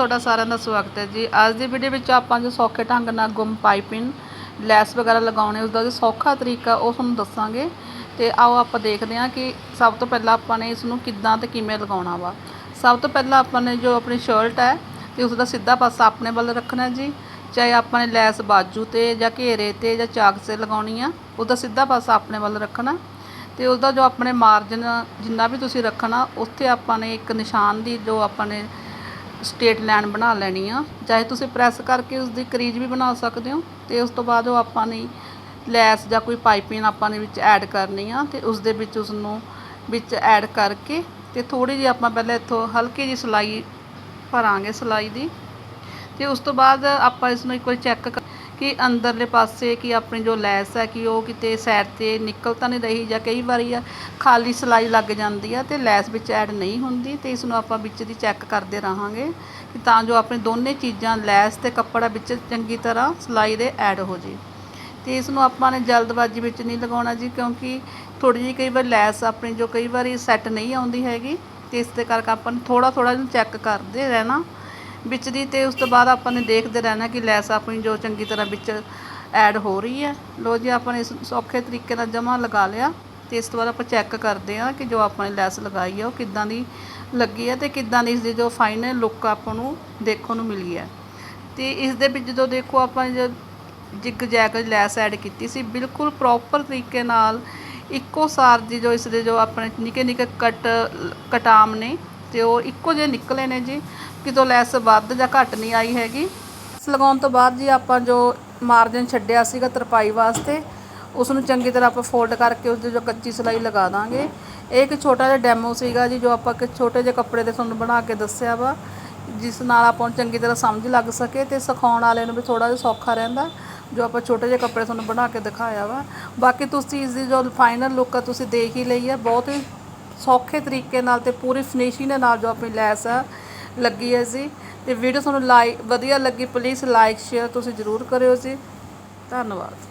ਤੁਹਾਡਾ ਸਾਰਿਆਂ ਦਾ ਸਵਾਗਤ ਹੈ ਜੀ। ਅੱਜ ਦੀ ਵੀਡੀਓ ਵਿੱਚ ਆਪਾਂ ਜੋ ਸੌਖੇ ਢੰਗ ਨਾਲ ਗੁੰਮ ਪਾਈਪਿੰਗ ਲੈਸ ਵਗੈਰਾ ਲਗਾਉਣੇ ਉਸ ਦਾ ਜੋ ਸੌਖਾ ਤਰੀਕਾ, ਉਹ ਤੁਹਾਨੂੰ ਦੱਸਾਂਗੇ। ਤੇ ਆਓ ਆਪਾਂ ਦੇਖਦੇ ਹਾਂ ਕਿ ਸਭ ਤੋਂ ਪਹਿਲਾਂ ਆਪਾਂ ਨੇ ਇਸ ਨੂੰ ਕਿੱਦਾਂ ਤੇ ਕਿਵੇਂ ਲਗਾਉਣਾ ਵਾ। ਸਭ ਤੋਂ ਪਹਿਲਾਂ ਆਪਾਂ ਨੇ ਜੋ ਆਪਣੀ ਸ਼ਰਟ ਹੈ ਤੇ ਉਸ ਦਾ ਸਿੱਧਾ ਪਾਸਾ ਆਪਣੇ ਵੱਲ ਰੱਖਣਾ ਜੀ। ਚਾਹੇ ਆਪਾਂ ਨੇ ਲੈਸ ਬਾਜੂ ਤੇ ਜਾਂ ਘੇਰੇ ਤੇ ਜਾਂ ਚਾਕ ਤੇ ਲਗਾਉਣੀ ਆ ਉਹਦਾ ਸਿੱਧਾ ਪਾਸਾ ਆਪਣੇ ਵੱਲ ਰੱਖਣਾ। ਤੇ ਉਹਦਾ ਜੋ ਆਪਣੇ ਮਾਰਜਨ ਜਿੰਨਾ ਵੀ ਤੁਸੀਂ ਰੱਖਣਾ, ਉੱਥੇ ਆਪਾਂ ਨੇ ਇੱਕ ਨਿਸ਼ਾਨ ਦੀ ਜੋ ਆਪਾਂ ਨੇ ਸਟੇਟ ਲਾਈਨ ਬਣਾ ਲੈਣੀ ਆ। ਚਾਹੇ ਤੁਸੀਂ ਪ੍ਰੈਸ ਕਰਕੇ ਉਸ ਦੀ ਕਰੀਜ਼ ਵੀ ਬਣਾ ਸਕਦੇ ਹੋ, ਤੇ ਉਸ ਤੋਂ ਬਾਅਦ ਉਹ ਆਪਾਂ ਨੇ ਲੈਸ ਜਾਂ ਕੋਈ ਪਾਈਪਿੰਗ ਆਪਾਂ ਨੇ ਵਿੱਚ ਐਡ ਕਰਨੀ ਆ, ਤੇ ਉਸ ਦੇ ਵਿੱਚ ਉਸ ਨੂੰ ਵਿੱਚ ਐਡ ਕਰਕੇ ਤੇ ਥੋੜੀ ਜਿਹੀ ਆਪਾਂ ਪਹਿਲਾਂ ਇੱਥੋਂ ਹਲਕੀ ਜਿਹੀ ਸਿਲਾਈ ਭਰਾਂਗੇ ਸਿਲਾਈ ਦੀ। ਤੇ ਉਸ ਤੋਂ ਬਾਅਦ ਆਪਾਂ ਇਸ ਨੂੰ ਇੱਕ ਵਾਰੀ ਚੈੱਕ ਕਿ ਅੰਦਰਲੇ ਪਾਸੇ ਕਿ ਆਪਣੀ ਜੋ ਲੈਸ ਹੈ ਕਿ ਉਹ ਕਿਤੇ ਸਾਈਡ ਤੇ ਨਿਕਲ ਤਾਂ ਨਹੀਂ ਰਹੀ ਜਾਂ ਕਈ ਵਾਰੀ ਆ ਖਾਲੀ ਸਿਲਾਈ ਲੱਗ ਜਾਂਦੀ ਆ ਤੇ ਲੈਸ ਵਿੱਚ ਐਡ ਨਹੀਂ ਹੁੰਦੀ ਤੇ ਇਸ ਨੂੰ ਆਪਾਂ ਵਿੱਚ ਦੀ ਚੈੱਕ ਕਰਦੇ ਰਹਾਂਗੇ ਕਿ ਤਾਂ ਜੋ ਆਪਣੇ ਦੋਨੇ ਚੀਜ਼ਾਂ ਲੈਸ ਤੇ ਕੱਪੜਾ ਵਿੱਚ ਚੰਗੀ ਤਰ੍ਹਾਂ ਸਿਲਾਈ ਦੇ ਐਡ ਹੋ ਜੇ। ਤੇ ਇਸ ਨੂੰ ਆਪਾਂ ਨੇ ਜਲਦਬਾਜ਼ੀ ਵਿੱਚ ਨਹੀਂ ਲਗਾਉਣਾ ਜੀ ਕਿਉਂਕਿ ਥੋੜੀ ਜਿਹੀ ਕਈ ਵਾਰ ਲੈਸ ਆਪਣੀ ਜੋ ਕਈ ਵਾਰੀ ਸੈੱਟ ਨਹੀਂ ਆਉਂਦੀ ਹੈਗੀ ਤੇ ਇਸ ਦੇ ਕਰਕੇ ਆਪਾਂ ਨੂੰ ਥੋੜਾ ਥੋੜਾ ਇਹਨੂੰ ਚੈੱਕ ਕਰਦੇ ਰਹਿਣਾ ਵਿੱਚ ਦੀ ਤੇ ਉਸ ਤੋਂ ਬਾਅਦ ਆਪਾਂ ਨੇ ਦੇਖਦੇ ਰਹਿਣਾ ਕਿ ਲੈਸ ਆਪਣੀ ਜੋ ਚੰਗੀ ਤਰ੍ਹਾਂ ਵਿੱਚ ਐਡ ਹੋ ਰਹੀ ਹੈ। ਲੋ ਜੀ, ਆਪਾਂ ਨੇ ਇਸ ਸੌਖੇ ਤਰੀਕੇ ਨਾਲ ਜਮਾ ਲਗਾ ਲਿਆ ਤੇ ਇਸ ਤੋਂ ਬਾਅਦ ਆਪਾਂ ਚੈੱਕ ਕਰਦੇ ਹਾਂ ਕਿ ਜੋ ਆਪਾਂ ਨੇ ਲੈਸ ਲਗਾਈ ਹੈ ਉਹ ਕਿੱਦਾਂ ਦੀ ਲੱਗੀ ਹੈ ਤੇ ਕਿੱਦਾਂ ਦੀ ਇਸ ਦੀ ਜੋ ਫਾਈਨਲ ਲੁੱਕ ਆਪਾਂ ਨੂੰ ਦੇਖਣ ਨੂੰ ਮਿਲੀ ਹੈ। ਤੇ ਇਸ ਦੇ ਵਿੱਚ ਜੋ ਦੇਖੋ ਆਪਾਂ ਜੋ ਜਿੱਗ ਜੈਕ ਲੈਸ ਐਡ ਕੀਤੀ ਸੀ, ਬਿਲਕੁਲ ਪ੍ਰੋਪਰ ਤਰੀਕੇ ਨਾਲ ਇੱਕੋ ਸਾਰ ਦੀ ਜੋ ਇਸ ਦੇ ਜੋ ਆਪਣੇ ਨਿੱਕੇ ਨਿੱਕੇ ਕਟ, ਕਟਾਮ ਨੇ ਤੇ ਉਹ ਇੱਕੋ ਜਿਹੇ ਨਿਕਲੇ ਨੇ ਜੀ, ਕਿਤੋਂ ਲੈਸ ਵੱਧ ਜਾਂ ਘੱਟ ਨਹੀਂ ਆਈ ਹੈਗੀ। ਇਸ ਲਗਾਉਣ ਤੋਂ ਬਾਅਦ ਜੀ ਆਪਾਂ ਜੋ ਮਾਰਜਨ ਛੱਡਿਆ ਸੀਗਾ ਤਰਪਾਈ ਵਾਸਤੇ ਉਸ ਨੂੰ ਚੰਗੀ ਤਰ੍ਹਾਂ ਆਪਾਂ ਫੋਲਡ ਕਰਕੇ ਉਸ ਦੀ ਜੋ ਕੱਚੀ ਸਿਲਾਈ ਲਗਾ ਦਾਂਗੇ। ਇਹ ਇੱਕ ਛੋਟਾ ਜਿਹਾ ਡੈਮੋ ਸੀਗਾ ਜੀ, ਜੋ ਆਪਾਂ ਕਿ ਛੋਟੇ ਜਿਹੇ ਕੱਪੜੇ ਤੇ ਤੁਹਾਨੂੰ ਬਣਾ ਕੇ ਦੱਸਿਆ ਵਾ, ਜਿਸ ਨਾਲ ਆਪਾਂ ਨੂੰ ਚੰਗੀ ਤਰ੍ਹਾਂ ਸਮਝ ਲੱਗ ਸਕੇ ਤੇ ਸਿਖਾਉਣ ਵਾਲੇ ਨੂੰ ਵੀ ਥੋੜਾ ਜਿਹਾ ਸੌਖਾ ਰਹਿੰਦਾ, ਜੋ ਆਪਾਂ ਛੋਟੇ ਜਿਹੇ ਕੱਪੜੇ ਤੁਹਾਨੂੰ ਬਣਾ ਕੇ ਦਿਖਾਇਆ ਵਾ। ਬਾਕੀ ਤੁਸੀਂ ਇਸ ਦੀ ਜੋ ਫਾਈਨਲ ਲੁੱਕ ਆ, ਤੁਸੀਂ ਦੇਖ ਹੀ ਲਈ ਆ, ਬਹੁਤ ਹੀ ਸੌਖੇ ਤਰੀਕੇ ਨਾਲ ਤੇ ਪੂਰੀ ਫਿਨਿਸ਼ਿੰਗ ਦੇ ਨਾਲ ਜੋ ਆਪਣੀ ਲੈਸ ਆ, ਲੱਗੀ ਹੈ ਜੀ। ਤੇ ਵੀਡੀਓ ਤੁਹਾਨੂੰ ਲਾਈਕ ਵਧੀਆ ਲੱਗੀ ਪਲੀਜ਼ ਲਾਈਕ ਸ਼ੇਅਰ ਤੁਸੀਂ ਜ਼ਰੂਰ ਕਰਿਓ ਜੀ। ਧੰਨਵਾਦ।